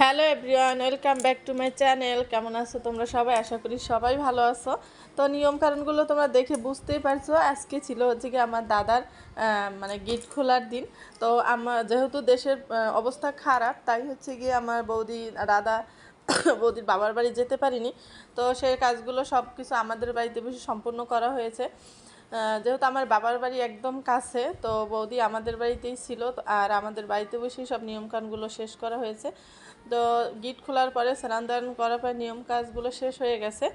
Hello everyone, welcome back to my channel. কেমন আছো তোমরা সবাই? আশা করি সবাই ভালো আছো। তো নিয়ম কারণগুলো তোমরা দেখে বুঝতেই পারছ, আজকে ছিল হচ্ছে কি আমার দাদার মানে গেট খোলার দিন। তো আমার যেহেতু দেশের অবস্থা খারাপ, তাই হচ্ছে গিয়ে আমার বৌদি, দাদা, বৌদির বাবার বাড়ি যেতে পারিনি। তো সেই কাজগুলো সব কিছু আমাদের বাড়িতে বেশি সম্পূর্ণ করা হয়েছে। যেহেতু আমার বাবার বাড়ি একদম কাছে, তো বৌদি আমাদের বাড়িতেই ছিল আর আমাদের বাড়িতে বসেই সব নিয়মকানুনগুলো শেষ করা হয়েছে। তো গিট খোলার পরে স্নান দান করার পর নিয়ম কাজগুলো শেষ হয়ে গেছে।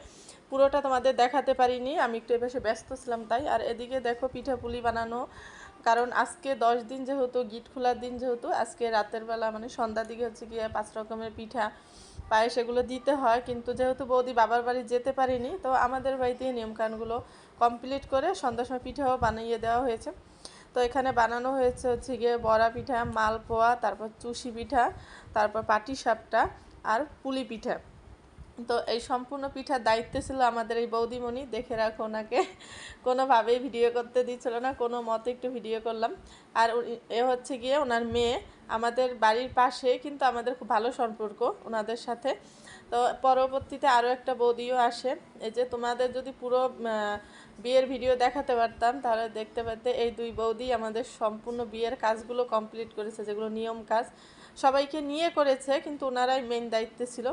পুরোটা তোমাদের দেখাতে পারিনি, আমি একটু বেশি ব্যস্ত ছিলাম তাই। আর এদিকে দেখো পিঠাপুলি বানানো, কারণ আজকে দশ দিন যেহেতু, গিট খোলার দিন যেহেতু, আজকে রাতের বেলা মানে সন্ধ্যার দিকে হচ্ছে গিয়ে পাঁচ রকমের পিঠা পায়েস সেগুলো দিতে হয়, কিন্তু যেহেতু বৌদি বাবার বাড়ি যেতে পারিনি, তো আমাদের বাড়িতেই নিয়মকানগুলো কমপ্লিট করে সন্ধ্যার সময় পিঠাও বানিয়ে দেওয়া হয়েছে। তো এখানে বানানো হয়েছে হচ্ছে গিয়ে বড়া পিঠা, মালপোয়া, তারপর চুষি পিঠা, তারপর পাটি সাপটা আর পুলি পিঠা। তো এই সম্পূর্ণ পিঠার দায়িত্বে ছিল আমাদের এই বৌদিমণি। দেখে রাখো ওনাকে। কোনোভাবেই ভিডিও করতে দিচ্ছিল না, কোনো মতে একটু ভিডিও করলাম। আর এ হচ্ছে গিয়ে ওনার মেয়ে, আমাদের বাড়ির পাশে কিন্তু আমাদের খুব ভালো সম্পর্ক ওনাদের সাথে। তো পরবর্তীতে আরও একটা বৌদিও আসে। এই যে তোমাদের যদি পুরো বিয়ের ভিডিও দেখাতে পারতাম, তাহলে দেখতে পেতে এই দুই বৌদি আমাদের সম্পূর্ণ বিয়ের কাজগুলো কমপ্লিট করেছে, যেগুলো নিয়ম কাজ। সবাইকে নিয়ে করেছে, কিন্তু ওনারাই মেন দায়িত্বে ছিল।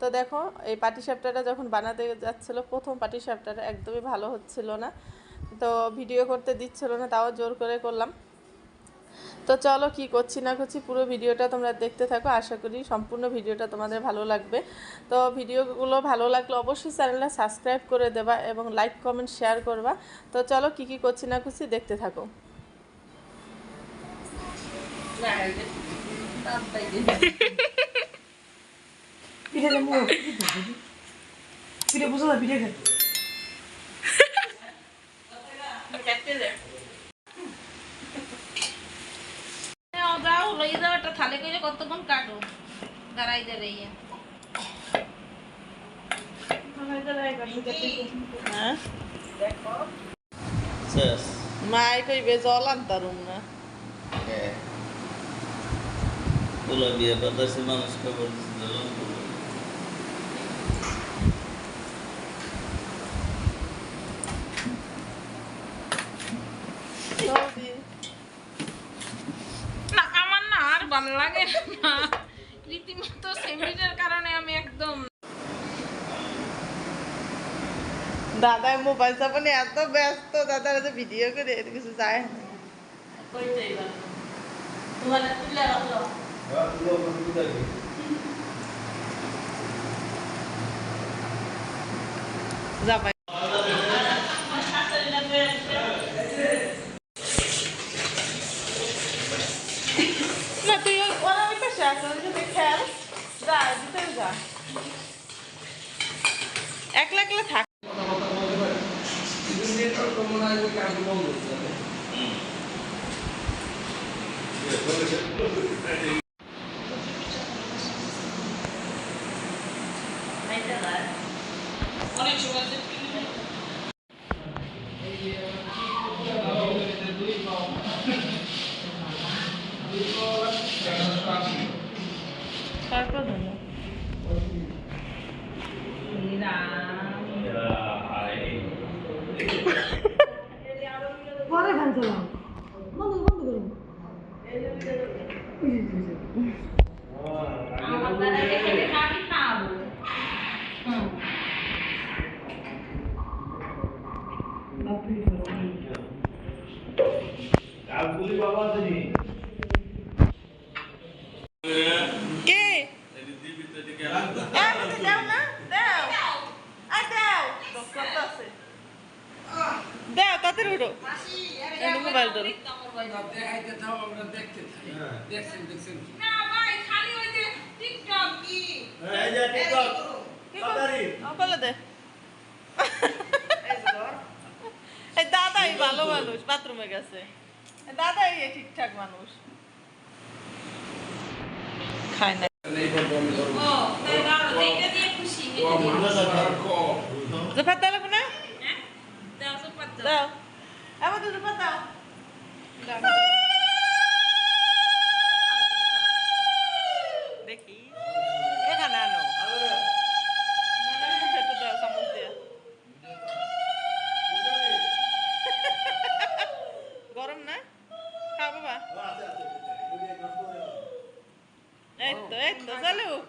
তো দেখো, এই পাটিসাপটাটা যখন বানাতে যাচ্ছিল, প্রথম পাটিসাপটাটা একদমই ভালো হচ্ছিল না। তো ভিডিও করতে দিচ্ছিল না, তাও জোর করে করলাম। তো চলো কি করছি না করছি, পুরো ভিডিওটা তোমরা দেখতে থাকো। আশা করি সম্পূর্ণ ভিডিওটা তোমাদের ভালো লাগবে। তো ভিডিওগুলো ভালো লাগলে অবশ্যই চ্যানেলটা সাবস্ক্রাইব করে দেবা এবং লাইক কমেন্ট শেয়ার করবা। তো চলো কি কি করছি না করছি দেখতে থাকো। পিঠে মুখ পিঠে বুঝো না পিঠে খাই যাও লই যাও একটা থালে করে কতক্ষণ কাটো দাঁড়াই দাঁড়াইয়া মাই কইবে জল আনতারুম না। তোলা বাতাসে মানুষ খবর দিছিল বৌদি না আমার না আর ভালো লাগে না। রীতিমতো সেমিটার কারণে আমি একদম দাদা মোবাইল চাপানে এত ব্যস্ত দাদার যে ভিডিও করে এত কিছু যায় না। যাবাই না তুই ওই ওরা ওই পাশে আছে ওই যে খেয়াল যা যা একলা একলা থাক 않아요? 아니 지금 짧거든요. 머리 반사랑. 만두 만두 그럼. কে? দাও না দাও। আর দাও। দাও তাড়াতাড়ি উঠো। এই মোবাইল ধরো। না ভাই খালি ওই যে টিকটক কি বলে দে এই দাদাই ভালো মানুষ বাথরুমে গেছে। দাদাই ঠিকঠাক মানুষ। খায় না। দাও এইটা দুটো খুশি দাও লাগবে না হ্যাঁ দাও তো পাত্র দাও আবার তো জোফার দাও দেখি বাবা এই তো এই তো চলুক